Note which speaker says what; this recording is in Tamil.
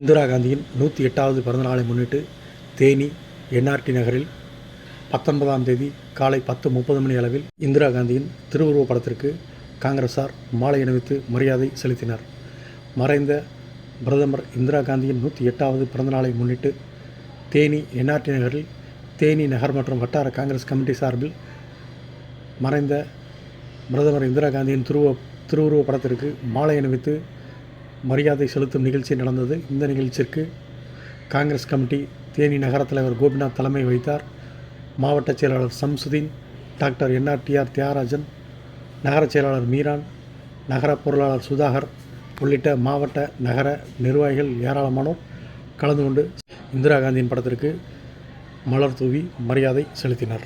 Speaker 1: இந்திரா காந்தியின் நூற்றி எட்டாவது பிறந்தநாளை முன்னிட்டு தேனி என்ஆர்டி நகரில் பத்தொன்பதாம் தேதி காலை பத்து முப்பது மணி அளவில் இந்திரா காந்தியின் திருவுருவப் படத்திற்கு காங்கிரசார் மாலை அணிவித்து மரியாதை செலுத்தினர். மறைந்த பிரதமர் இந்திரா காந்தியின் நூற்றி எட்டாவது பிறந்தநாளை முன்னிட்டு தேனி என்ஆர்டி நகரில் தேனி நகர் மற்றும் வட்டார காங்கிரஸ் கமிட்டி சார்பில் மறைந்த பிரதமர் இந்திரா காந்தியின் திருவ திருவுருவப் படத்திற்கு மாலை அணிவித்து மரியாதை செலுத்தும் நிகழ்ச்சி நடந்தது. இந்த நிகழ்ச்சிக்கு காங்கிரஸ் கமிட்டி தேனி நகர தலைவர் கோபிநாத் தலைமை வைத்தார் மாவட்ட செயலாளர் சம்சுதீன் டாக்டர் என்ஆர்டிஆர் தியாகராஜன் நகர செயலாளர் மீரான் நகர பொருளாளர் சுதாகர் உள்ளிட்ட மாவட்ட நகர நிர்வாகிகள் ஏராளமானோர் கலந்து கொண்டு இந்திரா காந்தியின் படத்திற்கு மலர் தூவி மரியாதை செலுத்தினர்.